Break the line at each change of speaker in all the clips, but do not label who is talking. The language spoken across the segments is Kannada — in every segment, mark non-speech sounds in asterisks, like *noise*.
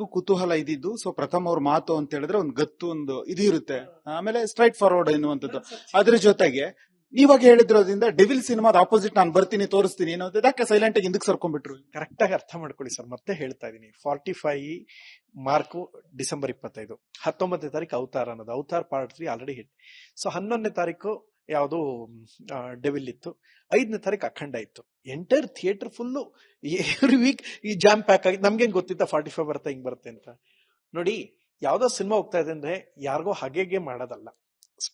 ಎಲ್ರಿಗೂ ಕುತೂಹಲ ಇದ್ದಿದ್ದು. ಸೊ ಪ್ರಥಮ ಅವ್ರ ಮಾತು ಅಂತ ಹೇಳಿದ್ರೆ ಒಂದು ಗತ್ತು, ಒಂದು ಇದು ಇರುತ್ತೆ. ಆಮೇಲೆ ಸ್ಟ್ರೈಟ್ ಫಾರ್ವರ್ಡ್ ಎನ್ನುವಂಥದ್ದು. ಅದ್ರ ಜೊತೆಗೆ ನೀವಾಗ ಹೇಳಿದ್ರೋದ್ರಿಂದ ಡೆವಿಲ್ ಸಿನಿಮಾದ ಆಪೋಸಿಟ್ ನಾನು ಬರ್ತೀನಿ, ತೋರಿಸ್ತೀನಿ ಏನೋ ಯಾಕೆ ಸೈಲೆಂಟ್ ಆಗಿ ಹಿಂದಕ್ಕೆ ಸರ್ಕೊಂಡ್ಬಿಟ್ರು?
ಕರೆಕ್ಟ್ ಆಗಿ ಅರ್ಥ ಮಾಡ್ಕೊಳ್ಳಿ ಸರ್. ಮತ್ತೆ ಹೇಳ್ತಾ ಇದೀನಿ. ಫಾರ್ಟಿ ಫೈವ್ ಮಾರ್ಕು ಡಿಸೆಂಬರ್ ಇಪ್ಪತ್ತೈದು. ಹತ್ತೊಂಬತ್ತನೇ ತಾರೀಕು ಅವತಾರ ಅನ್ನೋದು. Avatar part three already hit so ಹನ್ನೊಂದನೇ ತಾರೀಕು ಯಾವುದು ಡೆವಿಲ್ ಇತ್ತು. ಐದನೇ ತಾರೀಕು ಅಖಂಡ ಇತ್ತು. Entire theatre full every week ಈ ಜಾಮ್ ಪ್ಯಾಕ್ ಆಗಿ, ನಮ್ಗೇನು ಗೊತ್ತಿತ್ತ ಫಾರ್ಟಿ ಫೈವ್ ಬರುತ್ತೆ ಹಿಂಗ್ ಬರುತ್ತೆ ಅಂತ? ನೋಡಿ, ಯಾವ್ದೋ ಸಿನಿಮಾ ಹೋಗ್ತಾ ಇದೆ ಅಂದ್ರೆ ಯಾರಿಗೋ ಹಾಗೆಗೆ ಮಾಡೋದಲ್ಲ.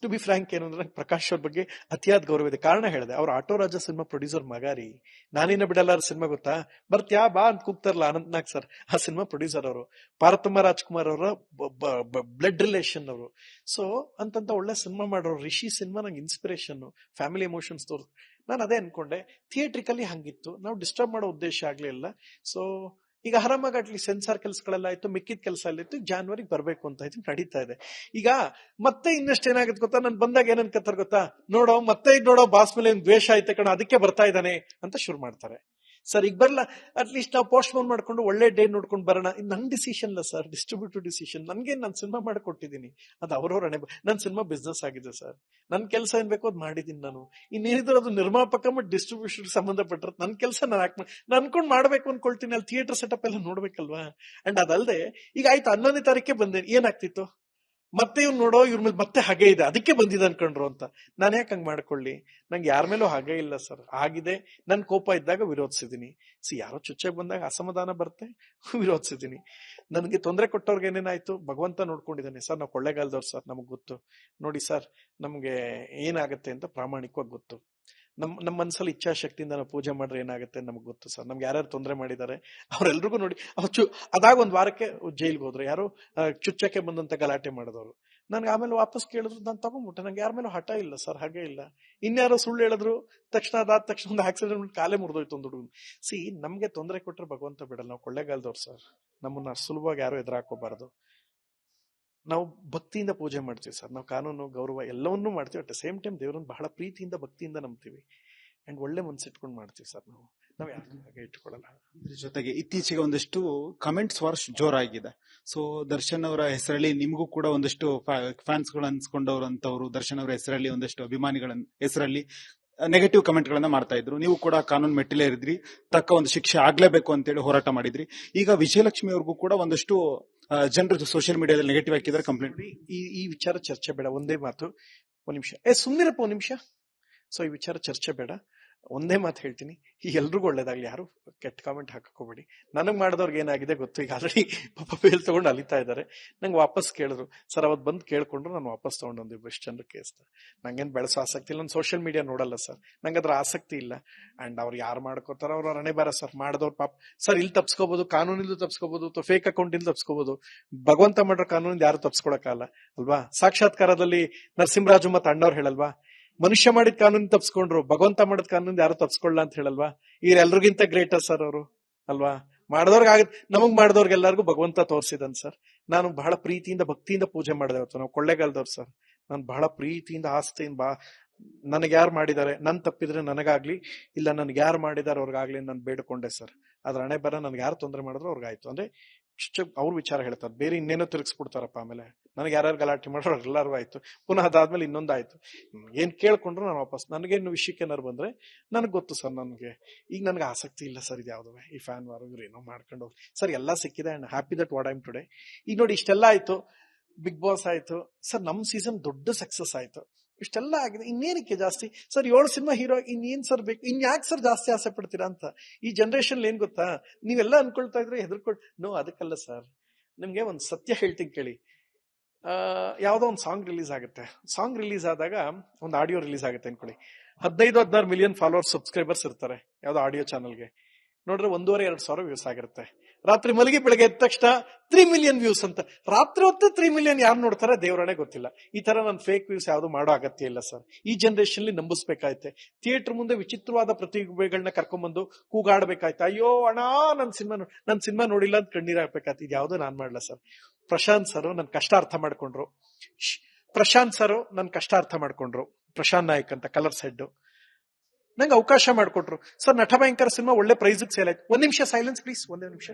ಟು ಬಿ ಫ್ರಾಂಕ್ ಏನು ಅಂದ್ರೆ ಪ್ರಕಾಶ್ ಅವ್ರ ಬಗ್ಗೆ ಅತಿಯಾದ ಗೌರವ ಇದೆ. ಕಾರಣ ಹೇಳಿದೆ, ಅವ್ರ ಆಟೋ ರಾಜ ಸಿನಿಮಾ ಪ್ರೊಡ್ಯೂಸರ್ ಮಗಾರಿ. ನಾನಿನ್ನ ಬಿಡಲ್ಲ ಸಿನಿಮಾ ಗೊತ್ತಾ? ಬರ್ತ್ಯಾ ಬಾ ಅಂತ ಕೂಗ್ತಾರಲ್ಲ ಅನಂತ್ ನಾಗ್ ಸರ್, ಆ ಸಿನಿಮಾ ಪ್ರೊಡ್ಯೂಸರ್ ಅವರು. ಪಾರ್ವತಮ್ಮ ರಾಜ್ಕುಮಾರ್ ಅವರ ಬ್ಲಡ್ ರಿಲೇಷನ್ ಅವರು. ಸೊ, ಅಂತಂತ ಒಳ್ಳೆ ಸಿನಿಮಾ ಮಾಡೋರು ರಿಷಿ ಸಿನಿಮಾ ನಂಗೆ ಇನ್ಸ್ಪಿರೇಷನ್ ಫ್ಯಾಮಿಲಿ ಎಮೋಷನ್ಸ್ ತೋರ್ ನಾನು ಅದೇ ಅನ್ಕೊಂಡೆ ಥಿಯೇಟ್ರಿಕಲಿ ಹಂಗಿತ್ತು. ನಾವು ಡಿಸ್ಟರ್ಬ್ ಮಾಡೋ ಉದ್ದೇಶ ಆಗ್ಲಿಲ್ಲ ಸೊ ಈಗ ಆರಾಮಾಗಿ ಅಟ್ಲಿ ಸೆನ್ಸಾರ್ ಕೆಲಸಗಳೆಲ್ಲ ಆಯ್ತು, ಮಿಕ್ಕಿದ ಕೆಲಸ ಎಲ್ಲ ಇತ್ತು ಜಾನ್ವರಿಗೆ ಬರ್ಬೇಕು ಅಂತ ಇತ್ತು ನಡೀತಾ ಇದೆ. ಈಗ ಮತ್ತೆ ಇನ್ನಷ್ಟು ಏನಾಗುತ್ತೆ ಗೊತ್ತಾ? ನಾನು ಬಂದಾಗ ಏನನ್ ಗೊತ್ತಾ? ನೋಡೋ, ಮತ್ತೆ ನೋಡೋ, ಬಾಸ್ ಮೇಲೆ ಏನ್ ದ್ವೇಷ ಐತೆ ಕಣ, ಅದಕ್ಕೆ ಬರ್ತಾ ಇದ್ದಾನೆ ಅಂತ ಶುರು ಮಾಡ್ತಾರೆ. ಸರ್ ಈಗ ಬರಲ್ಲ ಅಟ್ಲೀಸ್ಟ್ ನಾವು ಪೋಸ್ಟ್ ಪೋನ್ ಮಾಡ್ಕೊಂಡು ಒಳ್ಳೆ ಡೇ ನೋಡ್ಕೊಂಡು ಬರೋಣ. ಇದು ನನ್ನ ಡಿಸಿಷನ್ ಅಲ್ಲ ಸರ್ ಡಿಸ್ಟ್ರಿಬ್ಯೂಟಿವ್ ಡಿಸಿಷನ್ ನನಗೆ ನಾನು ಸಿನಿಮಾ ಮಾಡಿಕೊಟ್ಟಿದ್ದೀನಿ ಅದು ಅವ್ರವ್ರ ಹಣೆ ನನ್ನ ಸಿನಿಮಾ ಬಿಸ್ನೆಸ್ ಆಗಿದೆ ಸರ್ ನನ್ನ ಕೆಲಸ ಏನ್ ಬೇಕೋ ಅದು ಮಾಡಿದ್ದೀನಿ ನಾನು. ಇನ್ನೇನಿದ್ರು ಅದು ನಿರ್ಮಾಪಕ ಮತ್ತು ಡಿಸ್ಟ್ರಿಬ್ಯೂಷನ್ ಸಂಬಂಧಪಟ್ಟಿರೋ ನನ್ನ ಕೆಲಸ ನಾನು ಹಾಕ್ ನಾನು ಅನ್ಕೊಂಡು ಮಾಡಬೇಕು ಅನ್ಕೊಳ್ತೀನಿ. ಅಲ್ಲಿ ಥಿಯೇಟರ್ ಸೆಟಪ್ ಎಲ್ಲ ನೋಡ್ಬೇಕಲ್ವಾ? ಅಂಡ್ ಅದಲ್ಲದೆ ಈಗ ಆಯ್ತು ಹನ್ನೊಂದನೇ ತಾರೀಕೆ ಬಂದೆ. ಏನಾಗ್ತಿತ್ತು? ಮತ್ತೆ ಇವ್ನು ನೋಡೋ ಇವ್ರ ಮೇಲೆ ಮತ್ತೆ ಹಾಗೆ ಇದೆ. ಅದಕ್ಕೆ ಬಂದಿದೆ ಅನ್ಕೊಂಡ್ರು ಅಂತ. ನಾನು ಯಾಕೆ ಹಂಗೆ ಮಾಡ್ಕೊಳ್ಳಿ? ನಂಗೆ ಯಾರ ಮೇಲೂ ಹಾಗೆ ಇಲ್ಲ ಸರ್. ಆಗಿದೆ. ನನ್ನ ಕೋಪ ಇದ್ದಾಗ ವಿರೋಧಿಸಿದೀನಿ. ಸಿ, ಯಾರೋ ಚುಚ್ಚಾಗಿ ಬಂದಾಗ ಅಸಮಾಧಾನ ಬರುತ್ತೆ. *laughs* ವಿರೋಧಿಸಿದೀನಿ. ನನಗೆ ತೊಂದರೆ ಕೊಟ್ಟವ್ರಿಗೆ ಏನೇನಾಯ್ತು ಭಗವಂತ ನೋಡ್ಕೊಂಡಿದ್ದಾನೆ ಸರ್, ನಾವು ಕೊಳ್ಳೆಗಾಲದವ್ರು ಸರ್, ನಮಗೆ ಗೊತ್ತು. ನೋಡಿ ಸರ್, ನಮಗೆ ಏನಾಗುತ್ತೆ ಅಂತ ಪ್ರಾಮಾಣಿಕವಾಗಿ ಗೊತ್ತು. ನಮ್ ನಮ್ಮ ಮನ್ಸಲ್ಲಿ ಇಚ್ಛಾಶಕ್ತಿಯಿಂದ ನಾವು ಪೂಜೆ ಮಾಡ್ರೆ ಏನಾಗುತ್ತೆ ನಮ್ಗೆ ಗೊತ್ತು ಸರ್. ನಮ್ಗೆ ಯಾರ್ಯಾರು ತೊಂದರೆ ಮಾಡಿದ್ದಾರೆ, ಅವ್ರೆಲ್ರಿಗೂ ನೋಡಿ, ಅವ್ರು ಚು, ಅದಾಗ ಒಂದ್ ವಾರಕ್ಕೆ ಜೈಲ್ಗೆ ಹೋದ್ರು ಯಾರು ಚುಚ್ಚಕ್ಕೆ ಬಂದಂತ ಗಲಾಟೆ ಮಾಡಿದವರು. ನನ್ಗೆ ಆಮೇಲೆ ವಾಪಸ್ ಕೇಳಿದ್ರು, ನಾನು ತಗೊಂಡ್ಬಿಟ್ಟೆ ನಂಗೆ ಯಾರ ಮೇಲೂ ಹಠ ಇಲ್ಲ ಸರ್, ಹಾಗೆ ಇಲ್ಲ. ಇನ್ಯಾರೋ ಸುಳ್ಳು ಹೇಳಿದ್ರು, ತಕ್ಷಣ ಅದಾದ ತಕ್ಷಣ ಒಂದು ಆಕ್ಸಿಡೆಂಟ್ ಕಾಲೇ ಮುರಿದೋಯ್ತು ಒಂದು ಹುಡುಗನ್. ಸಿ, ನಮ್ಗೆ ತೊಂದರೆ ಕೊಟ್ಟರೆ ಭಗವಂತ ಬಿಡಲ್ಲ, ನಾವು ಕೊಳ್ಳೆಗಾಲದವ್ರು ಸರ್. ನಮ್ಮನ್ನ ಸುಲಭವಾಗಿ ಯಾರು ಎದುರಾಕೋಬಾರದು ನಾವು ಭಕ್ತಿಯಿಂದ ಪೂಜೆ ಮಾಡ್ತೀವಿ ಸರ್. ನಾವು ಕಾನೂನು, ಗೌರವ ಎಲ್ಲವನ್ನೂ ಮಾಡ್ತೀವಿ. ಅಟ್ ದ ಸೇಮ್ ಟೈಮ್ ದೇವ್ರನ್ನ ಬಹಳ ಪ್ರೀತಿಯಿಂದ, ಭಕ್ತಿಯಿಂದ ನಂಬ್ತೀವಿ. ಅಂಡ್ ಒಳ್ಳೆ ಮನ್ಸಿಟ್ಕೊಂಡು ಮಾಡ್ತೀವಿ ಸರ್ ನಾವು. ನಾವು ಯಾರನ್ನೂ ಹಾಗೆ ಇಟ್ಕೊಳ್ಳಲ್ಲ
ಇದ್ರ ಜೊತೆಗೆ ಇತ್ತೀಚೆಗೆ ಒಂದಷ್ಟು ಕಮೆಂಟ್ಸ್ ವರ್ಷ ಜೋರಾಗಿದೆ. ಸೊ ದರ್ಶನ್ ಅವರ ಹೆಸರಲ್ಲಿ ನಿಮಗೂ ಕೂಡ ಒಂದಷ್ಟು ಫ್ಯಾನ್ಸ್ಗಳು ಅನ್ಸ್ಕೊಂಡವ್ರಂತವ್ರು ದರ್ಶನ್ ಅವರ ಹೆಸರಲ್ಲಿ ಒಂದಷ್ಟು ಅಭಿಮಾನಿಗಳ ಹೆಸರಲ್ಲಿ ನೆಗೆಟಿವ್ ಕಮೆಂಟ್ ಗಳನ್ನ ಮಾಡ್ತಾ ಇದ್ರು. ನೀವು ಕೂಡ ಕಾನೂನು ಮೆಟ್ಟಿಲೇ ಇರಿದ್ರಿ. ತಕ್ಕ ಒಂದು ಶಿಕ್ಷೆ ಆಗ್ಲೇಬೇಕು ಅಂತೇಳಿ ಹೋರಾಟ ಮಾಡಿದ್ರಿ. ಈಗ ವಿಜಯಲಕ್ಷ್ಮಿ ಅವ್ರಿಗೂ ಕೂಡ ಒಂದಷ್ಟು ಜನರು ಸೋಷಿಯಲ್ ಮೀಡಿಯಾದಲ್ಲಿ ನೆಗೆಟಿವ್ ಹಾಕಿದ್ರೆ ಕಂಪ್ಲೇಂಟ್
ಈ ಈ ವಿಚಾರ ಚರ್ಚೆ ಬೇಡ, ಒಂದೇ ಮಾತು, ಒಂದ್ ನಿಮಿಷ. ಏ ಸುಮ್ಮನಿರಪ್ಪ ಒಂದ್ ನಿಮಿಷ. ಸೊ ಈ ವಿಚಾರ ಚರ್ಚೆ ಬೇಡ. ಒಂದೇ ಮಾತು ಹೇಳ್ತೀನಿ. ಈ ಎಲ್ರಿಗೂ ಒಳ್ಳೇದಾಗ್ಲಿ. ಯಾರು ಕೆಟ್ಟ ಕಾಮೆಂಟ್ ಹಾಕೋಬೇಡಿ ನನಗೆ ಮಾಡಿದವ್ರಿಗೆ ಏನಾಗಿದೆ ಗೊತ್ತು? ಈಗ ಆಲ್ರೆಡಿ ಪಾಪ ಬೇಲ್ ತಗೊಂಡು ಅಲಿತಾ ಇದ್ದಾರೆ. ನಂಗೆ ವಾಪಸ್ ಕೇಳಿದ್ರು. ಸರ್ ಅವತ್ತು ಬಂದು ಕೇಳ್ಕೊಂಡ್ರು, ನಾನು ವಾಪಸ್ ತಗೊಂಡು ಒಂದು ಇಷ್ಟು ಜನರು ಕೇಸ್ ನಂಗೇನು ಬೆಳೆಸೋ ಆಸಕ್ತಿ ಇಲ್ಲ. ನಾನು ಸೋಷಿಯಲ್ ಮೀಡಿಯಾ ನೋಡಲ್ಲ, ಸರ್. ನಂಗೆ ಅದ್ರ ಆಸಕ್ತಿ ಇಲ್ಲ. ಅಂಡ್ ಅವ್ರು ಯಾರು ಮಾಡ್ಕೋತಾರ ಅವ್ರು ಹಣೆ ಬಾರ ಸರ್. ಮಾಡಿದವ್ರು ಪಾಪ. ಸರ್ ಇಲ್ಲಿ ತಪ್ಸ್ಕೋಬಹುದು ಕಾನೂನಿಂದ ತಪ್ಸ್ಕೋಬಹುದು ಅಥವಾ ಫೇಕ್ ಅಕೌಂಟ್ ಇಂದ ತಪ್ಸ್ಕೋಬಹುದು ಭಗವಂತ ಮಾಡ್ರ ಕಾನೂನಿಂದ ಯಾರು ತಪ್ಸ್ಕೊಳಕ್ಕಾಗಲ್ಲ ಅಲ್ವಾ? ಸಾಕ್ಷಾತ್ಕಾರದಲ್ಲಿ ನರಸಿಂಹರಾಜು ಮತ್ತು ಅಣ್ಣವ್ರು ಹೇಳಲ್ವಾ? ಮನುಷ್ಯ ಮಾಡಿದ ಕಾನೂನು ತಪ್ಸ್ಕೊಂಡ್ರು, ಭಗವಂತ ಮಾಡಿದ ಕಾನೂನು ಯಾರು ತಪ್ಸ್ಕೊಳ್ಳ ಅಂತ ಹೇಳಲ್ವಾ? ಇವ್ರೆಲ್ರಿಗಿಂತ ಗ್ರೇಟರ್ ಸರ್ ಅವರು, ಅಲ್ವಾ? ಮಾಡಿದವ್ರಿಗೆ ಆಗ ನಮಗ್ ಮಾಡಿದವ್ರಿಗೆಲ್ಲರಿಗೂ ಭಗವಂತ ತೋರಿಸಿದನ್ ಸರ್ ನಾನು ಬಹಳ ಪ್ರೀತಿಯಿಂದ, ಭಕ್ತಿಯಿಂದ ಪೂಜೆ ಮಾಡಿದೆ ಅವತ್ತು, ನಾವು ಕೊಳ್ಳೆಗಾಲದವ್ರು ಸರ್ ನಾನು ಬಹಳ ಪ್ರೀತಿಯಿಂದ, ಆಸ್ತಿಯಿಂದ ಬಾ, ನನಗೆ ಯಾರು ಮಾಡಿದ್ದಾರೆ, ನನ್ ತಪ್ಪಿದ್ರೆ ನನಗಾಗ್ಲಿ, ಇಲ್ಲ ನನ್ಗೆ ಯಾರು ಮಾಡಿದಾರೆ ಅವ್ರಿಗಾಗ್ಲಿ ನಾನು ಬೇಡ್ಕೊಂಡೆ ಸರ್ ಅದ್ರ ಹಣೆ ಬರ ನನ್ಗೆ ಯಾರು ತೊಂದರೆ ಮಾಡಿದ್ರು ಅವ್ರಿಗಾಯ್ತು. ಅಂದ್ರೆ ಅವ್ರ ವಿಚಾರ ಹೇಳ್ತಾರೆ. ಬೇರೆ ಇನ್ನೇನೋ ತಿರುಗಿಸ್ಬಿಡ್ತಾರಪ್ಪ ಆಮೇಲೆ. ನನಗೆ ಯಾರ್ಯಾರು ಗಲಾಟೆ ಮಾಡೋರು ಎಲ್ಲರೂ ಆಯ್ತು. ಪುನಃ ಅದಾದ್ಮೇಲೆ ಇನ್ನೊಂದು ಆಯ್ತು ಏನ್ ಕೇಳ್ಕೊಂಡ್ರು ನಾನು ವಾಪಸ್. ನನಗೇನು ವಿಷಯಕ್ಕೆ ಏನಾರು ಬಂದ್ರೆ ನನಗೆ ಗೊತ್ತು ಸರ್ ನನಗೆ. ಈಗ ನನಗೆ ಆಸಕ್ತಿ ಇಲ್ಲ ಸರ್ ಇದು ಯಾವ್ದು. ಈ ಫ್ಯಾನ್ ವಾರ ಇವ್ರು ಏನೋ ಮಾಡ್ಕೊಂಡು ಹೋಗಿ ಸರ್ ಎಲ್ಲ ಸಿಕ್ಕಿದೆ and happy that what I'm today. ಈಗ ನೋಡಿ ಇಷ್ಟೆಲ್ಲ ಆಯ್ತು. ಬಿಗ್ ಬಾಸ್ ಆಯ್ತು. ಸರ್, ನಮ್ ಸೀಸನ್ ದೊಡ್ಡ ಸಕ್ಸಸ್ ಆಯ್ತು. ಇಷ್ಟೆಲ್ಲ ಆಗಿದೆ. ಇನ್ನೇನಕ್ಕೆ ಜಾಸ್ತಿ? ಸರ್, ಏಳು ಸಿನಿಮಾ ಹೀರೋ, ಇನ್ನೇನ್ ಸರ್ ಬೇಕು? ಇನ್ಯಾಕೆ ಸರ್ ಜಾಸ್ತಿ ಆಸೆ ಪಡ್ತೀರಾ ಅಂತ? ಈ ಜನರೇಷನ್ ಏನ್ ಗೊತ್ತಾ? ನೀವೆಲ್ಲ ಅನ್ಕೊಳ್ತಾ ಇದ್ರೆ ಹೆದರ್ಕೊಳ್ ನೋ ಅದಕ್ಕಲ್ಲ ಸರ್. ನಿಮ್ಗೆ ಒಂದ್ ಸತ್ಯ ಹೇಳ್ತೀನಿ ಕೇಳಿ. ಯಾವ್ದೋ ಒಂದು ಸಾಂಗ್ ರಿಲೀಸ್ ಆಗುತ್ತೆ. ಸಾಂಗ್ ರಿಲೀಸ್ ಆದಾಗ ಒಂದು ಆಡಿಯೋ ರಿಲೀಸ್ ಆಗುತ್ತೆ ಅನ್ಕೊಳ್ಳಿ. ಹದಿನೈದು, ಹದಿನಾರು ಮಿಲಿಯನ್ ಫಾಲೋವರ್ಸ್ ಸಬ್ಸ್ಕ್ರೈಬರ್ಸ್ ಇರ್ತಾರೆ. ಯಾವ್ದೋ ಆಡಿಯೋ ಚಾನಲ್ಗೆ ನೋಡ್ರೆ ಒಂದೂವರೆ, ಎರಡು ಸಾವಿರ ವ್ಯೂಸ್ ಆಗಿರುತ್ತೆ. ರಾತ್ರಿ ಮಲಗಿ ಬೆಳಗ್ಗೆ ಎದ್ದ ತಕ್ಷಣ ತ್ರೀ ಮಿಲಿಯನ್ ವ್ಯೂಸ್ ಅಂತ. ರಾತ್ರಿ ಹೊತ್ತು ತ್ರೀ ಮಿಲಿಯನ್ ಯಾರು ನೋಡ್ತಾರೆ ದೇವರಣೆ ಗೊತ್ತಿಲ್ಲ. ಈ ತರ ನಾನು ಫೇಕ್ ವ್ಯೂಸ್ ಯಾವ್ದು ಮಾಡೋ ಅಗತ್ಯ ಇಲ್ಲ ಸರ್. ಈ ಜನರೇಷನ್ ನಂಬಿಸ್ಬೇಕಾಯ್ತೆ. ಥಿಯೇಟರ್ ಮುಂದೆ ವಿಚಿತ್ರವಾದ ಪ್ರತಿಭೆಗಳನ್ನ ಕರ್ಕೊಂಡ್ಬಂದು ಕೂಗಾಡ್ಬೇಕಾಯ್ತು. ಅಯ್ಯೋ ಅಣ್ಣ ನನ್ನ ಸಿನಿಮಾ ನನ್ನ ಸಿನಿಮಾ ನೋಡಿಲ್ಲ ಅಂತ ಕಣ್ಣೀರ್ ಹಾಕ್ಬೇಕಾಯ್ತು. ಇದು ಯಾವ್ದು ನಾನ್ ಮಾಡಲ್ಲ ಸರ್. ಪ್ರಶಾಂತ್ ಸರ್ ನನ್ ಕಷ್ಟ ಅರ್ಥ ಮಾಡ್ಕೊಂಡ್ರು. ಪ್ರಶಾಂತ್ ಸರ್ ನನ್ ಕಷ್ಟ ಅರ್ಥ ಮಾಡ್ಕೊಂಡ್ರು. ಪ್ರಶಾಂತ್ ನಾಯಕ್ ಅಂತ ಕಲರ್ ಹೆಡ್ ನಂಗೆ ಅವಕಾಶ ಮಾಡಿಕೊಟ್ರು. ಸರ್ ನಟ ಭಯಂಕರ ಸಿನಿಮಾ ಒಳ್ಳೆ ಪ್ರೈಸ್ ಸೇಲ್ ಆಯ್ತು. ಒಂದ್ ನಿಮಿಷ ಸೈಲೆನ್ಸ್ ಪ್ಲೀಸ್ ಒಂದೇ ನಿಮಿಷ.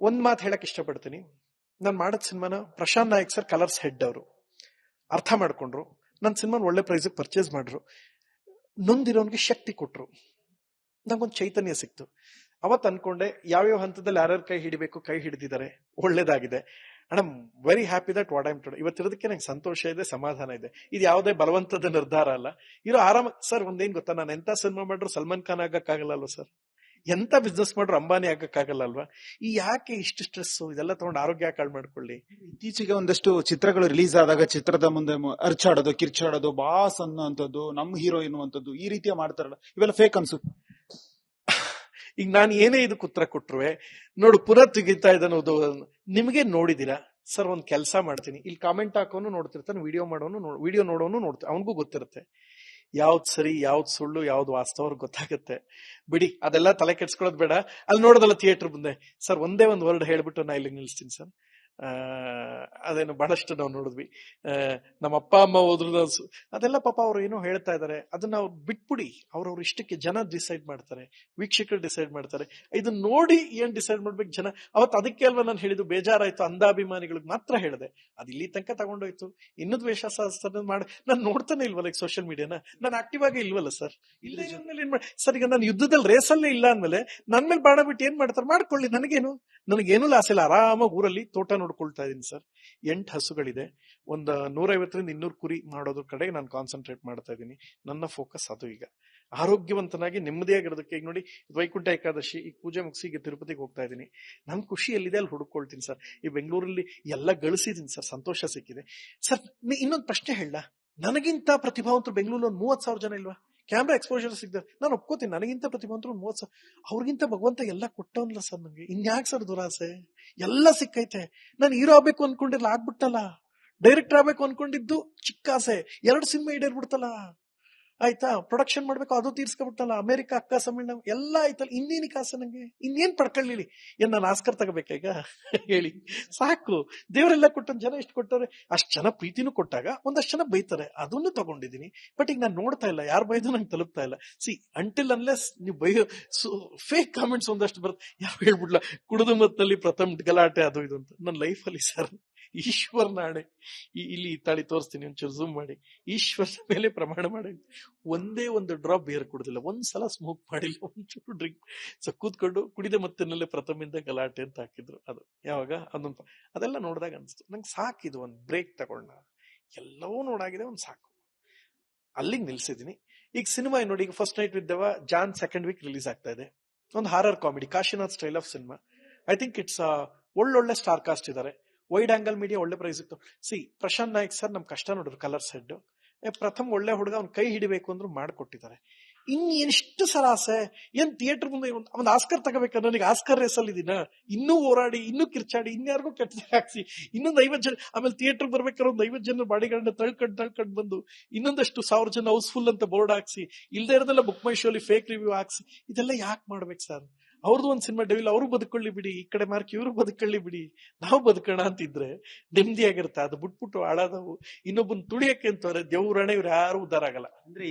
ಒಂದ್ ಮಾತು ಹೇಳಕ್ ಇಷ್ಟಪಡ್ತೀನಿ. ನಾನು ಮಾಡಿದ ಸಿನಿಮಾನ Prashant Nayak sir colours head ಅವರು. ಅರ್ಥ ಮಾಡ್ಕೊಂಡ್ರು. ನನ್ನ ಸಿನಿಮಾನ ಒಳ್ಳೆ ಪ್ರೈಸ್ ಪರ್ಚೇಸ್ ಮಾಡ್ರು. ನೊಂದಿರೋನ್ಗೆ ಶಕ್ತಿ ಕೊಟ್ರು. ನಂಗೊಂದು ಚೈತನ್ಯ ಸಿಕ್ತು. ಅವತ್ ಅನ್ಕೊಂಡೆ, ಯಾವ್ಯಾವ ಹಂತದಲ್ಲಿ ಯಾರ್ಯಾರ ಕೈ ಹಿಡಿಬೇಕು, ಕೈ ಹಿಡಿದಿದ್ದಾರೆ ಒಳ್ಳೇದಾಗಿದೆ. ಅಣ್ಣ very happy that what I'm today ಇವತ್ತಿರೋದಕ್ಕೆ ನಂಗೆ ಸಂತೋಷ ಇದೆ, ಸಮಾಧಾನ ಇದೆ. ಇದು ಯಾವುದೇ ಬಲವಂತದ ನಿರ್ಧಾರ ಅಲ್ಲ. ಇರೋ ಆರಾಮ, ಸರ್, ಒಂದೇನ್ ಗೊತ್ತಾ? ನಾನು ಎಂತ ಸಿನಿಮಾ ಮಾಡ್ರು ಸಲ್ಮಾನ್ ಖಾನ್ ಆಗಕ್ಕಾಗಲ್ಲ ಸರ್? ಎಂತ ಬಿಸ್ನೆಸ್ ಮಾಡ್ರು ಅಂಬಾನಿ ಆಗಕ್ಕಾಗಲ್ಲ ಅಲ್ವಾ ಈ ಯಾಕೆ ಇಷ್ಟು ಸ್ಟ್ರೆಸ್ ಇದೆಲ್ಲ ತಗೊಂಡು ಆರೋಗ್ಯ ಕಾಳು ಮಾಡ್ಕೊಳ್ಳಿ.
ಇತ್ತೀಚೆಗೆ ಒಂದಷ್ಟು ಚಿತ್ರಗಳು ರಿಲೀಸ್ ಆದಾಗ ಚಿತ್ರದ ಮುಂದೆ ಅರ್ಚಾಡೋದು, ಕಿರ್ಚಾಡೋದು, ಬಾಸ್ ಅನ್ನುವಂಥದ್ದು, ನಮ್ ಹೀರೋ ಎನ್ನುವಂಥದ್ದು ಈ ರೀತಿಯ ಮಾಡ್ತಾರಲ್ಲ, ಇವೆಲ್ಲ ಫೇಕ್ ಅನ್ಸುತ್ತೆ.
ಈಗ ನಾನು ಏನೇ ಇದಕ್ಕೆ ಉತ್ತರ ಕೊಟ್ಟರುವೆ ನೋಡು ಪುನಃ ತೆಗಿತಾ ಅದು. ನಿಮಗೆ ನೋಡಿದ್ದೀರಾ ಸರ್, ಒಂದು ಕೆಲಸ ಮಾಡ್ತೀನಿ. ಇಲ್ಲಿ ಕಾಮೆಂಟ್ ಹಾಕೋನು ನೋಡ್ತಿರ್ತಾನೆ ವಿಡಿಯೋ ಮಾಡೋನು ವಿಡಿಯೋ ನೋಡೋನು ನೋಡ್ತಾ ಅವನಿಗೂ ಗೊತ್ತಿರುತ್ತೆ. ಯಾವ್ದು ಸರಿ, ಯಾವ್ದು ಸುಳ್ಳು, ಯಾವ್ದು ವಾಸ್ತವ ಗೊತ್ತಾಗುತ್ತೆ. ಬಿಡಿ, ಅದೆಲ್ಲ ತಲೆ ಕೆಡ್ಸ್ಕೊಳ್ಳೋದು ಬೇಡ. ಅಲ್ಲಿ ನೋಡೋದಲ್ಲ ಥಿಯೇಟರ್ ಮುಂದೆ. ಸರ್, ಒಂದೇ ಒಂದು ವರ್ಡ್ ಹೇಳ್ಬಿಟ್ಟು ನಾ ಇಲ್ಲಿ ನಿಲ್ಲಿಸ್ತೀನಿ ಸರ್. ಅದೇನು ಬಹಳಷ್ಟು ನಾವು ನೋಡಿದ್ವಿ. ಆ, ನಮ್ಮ ಅಪ್ಪ ಅಮ್ಮ ಹೋದ್ರು ಅದೆಲ್ಲ ಪಾಪ ಅವ್ರು ಏನೋ ಹೇಳ್ತಾ ಇದಾರೆ. ಅದನ್ನ ಅವ್ರು ಬಿಟ್ಬಿಡಿ. ಅವ್ರವ್ರ ಇಷ್ಟಕ್ಕೆ ಜನ ಡಿಸೈಡ್ ಮಾಡ್ತಾರೆ. ವೀಕ್ಷಕರು ಡಿಸೈಡ್ ಮಾಡ್ತಾರೆ. ಇದನ್ನ ನೋಡಿ ಏನ್ ಡಿಸೈಡ್ ಮಾಡ್ಬೇಕು ಜನ? ಅವತ್ತು ಅದಕ್ಕೆ ಅಲ್ವಾ ನಾನು ಹೇಳಿದ್ದು ಬೇಜಾರಾಯ್ತು. ಅಂಧಾಭಿಮಾನಿಗಳಿಗೆ ಮಾತ್ರ ಹೇಳಿದೆ. ಅದು ಇಲ್ಲಿ ತನಕ ತಗೊಂಡೋಯ್ತು. ಇನ್ನು ದ್ವೇಷ ಸಹಸ್ರ ಮಾಡಿ ನಾನು ನೋಡ್ತಾನೆ ಇಲ್ವಲ್ಲ ಈಗ ಸೋಷಿಯಲ್ ಮೀಡಿಯಾನ ನಾನು ಆಕ್ಟಿವ್ ಆಗಿ ಇಲ್ವಲ್ಲ ಸರ್ ಇಲ್ಲ ಏನ್ ಮಾಡಿ ಸರ್ ಈಗ ನಾನು ಯುದ್ಧದಲ್ಲಿ ರೇಸಲ್ಲೇ ಇಲ್ಲ ಅಂದ್ಮೇಲೆ ನನ್ ಮೇಲೆ ಬಾಣ ಬಿಟ್ಟು ಏನ್ ಮಾಡ್ತಾರೆ? ಮಾಡ್ಕೊಳ್ಳಿ ನನಗೇನು? ನನಗೇನು ಲಾಸ್ ಇಲ್ಲ. ಆರಾಮಾಗಿ ಊರಲ್ಲಿ ತೋಟ ನೋಡ್ಕೊಳ್ತಾ ಇದೀನಿ ಸರ್. ಎಂಟು ಹಸುಗಳಿದೆ. ಒಂದು ನೂರೈವತ್ತರಿಂದ ಇನ್ನೂರು ಕುರಿ ಮಾಡೋದ್ರ ಕಡೆ ನಾನು ಕಾನ್ಸಂಟ್ರೇಟ್ ಮಾಡ್ತಾ ಇದ್ದೀನಿ. ನನ್ನ ಫೋಕಸ್ ಅದು ಈಗ. ಆರೋಗ್ಯವಂತನಾಗಿ ನೆಮ್ಮದಿಯಾಗಿರೋದಕ್ಕೆ ಈಗ ನೋಡಿ ವೈಕುಂಠ ಏಕಾದಶಿ, ಈಗ ಪೂಜೆ ಮುಗಿಸಿ ಈಗ ತಿರುಪತಿಗೆ ಹೋಗ್ತಾ ಇದ್ದೀನಿ. ನನ್ನ ಖುಷಿ ಎಲ್ಲಿದೆ ಅಲ್ಲಿ ಹುಡುಕೊಳ್ತೀನಿ ಸರ್. ಈ ಬೆಂಗಳೂರಲ್ಲಿ ಎಲ್ಲ ಗಳಿಸಿದ್ದೀನಿ ಸರ್. ಸಂತೋಷ ಸಿಕ್ಕಿದೆ. ಸರ್ ಇನ್ನೊಂದು ಪ್ರಶ್ನೆ ಹೇಳ ನನಗಿಂತ ಪ್ರತಿಭಾವಂತರು ಬೆಂಗಳೂರಲ್ಲಿ ಒಂದು ಮೂವತ್ತು ಸಾವಿರ ಜನ ಇಲ್ವಾ? ಕ್ಯಾಮ್ರಾ ಎಕ್ಸ್ಪೋಜರ್ ಸಿಗ್ತಾರೆ ನಾನು ಒಪ್ಕೋತೀನಿ, ನನಗಿಂತ ಪ್ರತಿಭಾವಂತರು ಮೂವತ್ತು ಸಾವಿರ, ಅವ್ರಿಗಿಂತ ಭಗವಂತ ಎಲ್ಲ ಕೊಟ್ಟವನ್ಲ ಸರ್ ನಂಗೆ ಇನ್ಯಾಕ್ ಸರ್ ದುರಾಸೆ? ಎಲ್ಲ ಸಿಕ್ಕೈತೆ. ನಾನು ಹೀರೋ ಆಗ್ಬೇಕು ಅನ್ಕೊಂಡಿರ್ಲ, ಆಗ್ಬಿಟ್ಟಲ್ಲ. ಡೈರೆಕ್ಟರ್ ಆಗ್ಬೇಕು ಅನ್ಕೊಂಡಿದ್ದು ಚಿಕ್ಕಾಸೆ ಎರಡು ಸಿನಿಮಾ ಈಡೇರ್ಬಿಡ್ತಲ್ಲ. ಆಯ್ತಾ? ಪ್ರೊಡಕ್ಷನ್ ಮಾಡ್ಬೇಕು, ಅದು ತೀರ್ಸ್ಕೊಬಿಟ್ಟಲ್ಲ ಅಮೆರಿಕ, ಅಕ್ಕ ಸಮ್ಮೇಳನ ಎಲ್ಲ ಆಯ್ತಲ್ಲ. ಇನ್ನೇನ್ ಕಾಸು ನಂಗೆ? ಇನ್ನೇನ್ ಪಡ್ಕೊಳ್ಳಿ ಏನ್ ನಾನು ಆಸ್ಕರ್ ತಗೋಬೇಕಾ ಹೇಳಿ. ಸಾಕು. ದೇವರೆಲ್ಲ ಕೊಟ್ಟ ಜನ ಎಷ್ಟು ಕೊಟ್ಟವ್ರೆ. ಅಷ್ಟು ಜನ ಪ್ರೀತಿನೂ ಕೊಟ್ಟಾಗ ಒಂದಷ್ಟು ಜನ ಬೈತಾರೆ. ಅದನ್ನು ತಗೊಂಡಿದ್ದೀನಿ. ಬಟ್ ಈಗ ನಾನು ನೋಡ್ತಾ ಇಲ್ಲ. ಯಾರು ಬೈದು ನಂಗೆ ತಲುಪ್ತಾ ಇಲ್ಲ. ಸಿ ಅಂಟಿಲ್ ಅನ್ಲೆಸ್ ನೀವು ಬೈಯೋ ಫೇಕ್ ಕಾಮೆಂಟ್ಸ್ ಒಂದಷ್ಟು ಬರುತ್ತೆ ಯಾವ ಹೇಳ್ಬಿಡ್ಲ? ಕುಡಿದು ಮತ್ತಲ್ಲಿ ಪ್ರಥಮ ಗಲಾಟೆ ಅದು ಇದು ಅಂತ. ನನ್ನ ಲೈಫಲ್ಲಿ ಸರ್. ಈಶ್ವರ ಈ- ಇಲ್ಲಿ ಈ ತಾಳಿ ತೋರಿಸ್ತೀನಿ, ಒಂಚೂರು ಝೂಮ್ ಮಾಡಿ. ಈಶ್ವರನ ಮೇಲೆ ಪ್ರಮಾಣ ಮಾಡಿ. ಒಂದೇ ಒಂದು ಡ್ರಾಪ್ ಬೇರ್ ಕುಡ್ದಿಲ್ಲ. ಒಂದ್ಸಲ ಸ್ಮೋಕ್ ಮಾಡಿಲ್ಲ, ಒಂಚೂರು ಡ್ರಿಂಕ್ ಸೊ ಕೂತ್ಕೊಂಡು ಕುಡಿದ ಮತ್ತಿನಲ್ಲೇ ಪ್ರಥಮಿಂದ ಗಲಾಟೆ ಅಂತ ಹಾಕಿದ್ರು ಅದು. ಯಾವಾಗ? ಅದೊಂದು ಅದೆಲ್ಲ ನೋಡಿದಾಗ ಅನ್ಸ್ತು. ನಂಗೆ ಸಾಕಿದು ಒಂದು ಬ್ರೇಕ್ ತಗೊಂಡ ಎಲ್ಲವೂ ನೋಡಾಗಿದೆ, ಒಂದು ಸಾಕು. ಅಲ್ಲಿಗೆ ನಿಲ್ಸಿದೀನಿ. ಈಗ ಸಿನಿಮಾ ನೋಡಿ, ಈಗ ಫಸ್ಟ್ ನೈಟ್ ವಿದ್ದವ ಜಾನ್ ಸೆಕೆಂಡ್ ವೀಕ್ ರಿಲೀಸ್ ಆಗ್ತಾ ಇದೆ. ಒಂದು horror comedy Kashinath style of cinema I think it's ಒಳ್ಳೊಳ್ಳೆ ಸ್ಟಾರ್ ಕಾಸ್ಟ್ ಇದ್ದಾರೆ ವೈಡ್ ಆಂಗಲ್ ಮೀಡಿಯಾ ಒಳ್ಳೆ ಪ್ರೈಸ್ ಇತ್ತು. ಸಿ ಪ್ರಶಾಂತ್ ನಾಯಕ್ ಸರ್ ನಮ್ ಕಷ್ಟ ನೋಡಿದ್ರು ಕಲರ್ ಸೆಡ್ ಪ್ರಥಮ ಒಳ್ಳೆ ಹುಡುಗ ಅವ್ನ ಕೈ ಹಿಡಿಬೇಕು ಅಂದ್ರು ಮಾಡ್ಕೊಟ್ಟಿದ್ದಾರೆ ಇನ್ ಎಷ್ಟು ಸರ ಆಸೆ? ಏನ್ ಥಿಯೇಟರ್ ಮುಂದೆ ಒಂದು ಆಸ್ಕರ್ ತಗೋಬೇಕ ನನಗೆ ಆಸ್ಕರ್ ರೇಸ್ ಅಲ್ಲಿ ಇದೀನ? ಇನ್ನೂ ಹೋರಾಡಿ, ಇನ್ನೂ ಕಿರ್ಚಾಡಿ, ಇನ್ಯಾರಿಗೂ ಕೆಟ್ಟ ಹಾಕ್ಸಿ. ಇನ್ನೊಂದು ಐವತ್ ಜನ ಆಮೇಲೆ ಥಿಯೇಟರ್ ಬರ್ಬೇಕಾದ್ರೆ ಒಂದು ಐವತ್ ಜನ ಬಾಡಿಗಳನ್ನ ತಳ್ಕಂಡ್ ತಳ್ಕಂಡ್ ಬಂದು ಇನ್ನೊಂದಷ್ಟು ಸಾವಿರ ಜನ ಹೌಸ್ಫುಲ್ ಅಂತ ಬೋರ್ಡ್ ಹಾಕ್ಸಿ, ಇಲ್ದೇ ಇರೋದೆಲ್ಲ ಬುಕ್ ಮೈ ಶೋಲಿ ಫೇಕ್ ರಿವ್ಯೂ ಹಾಕ್ಸಿ, ಇದೆಲ್ಲ ಯಾಕೆ ಮಾಡ್ಬೇಕು ಸರ್ ಅವ್ರದ್ದು ಒಂದು ಸಿನಿಮಾ ಡೆವಿಲ್ ಅವ್ರು ಬದುಕೊಳ್ಳಿ ಬಿಡಿ, ಈ ಕಡೆ ಮಾರ್ಕ್ ಇವರು ಬದುಕೊಳ್ಳಿ ಬಿಡಿ, ನಾವು ಬದುಕೋಣ ಅಂತಿದ್ರೆ ನೆಮ್ಮದಿಯಾಗಿರುತ್ತೆ. ಅದು ಬಿಟ್ಬಿಟ್ಟು ಹಾಳಾದವು. ಇನ್ನೊಬ್ಬನ್ ತುಳಿಯಕ್ಕೆ ಅಂತವ್ರೆ ದೇವ್ರಣೆ ಇವ್ರು ಯಾರು ಉದ್ದಾರ ಆಗಲ್ಲ.
ಅಂದ್ರೆ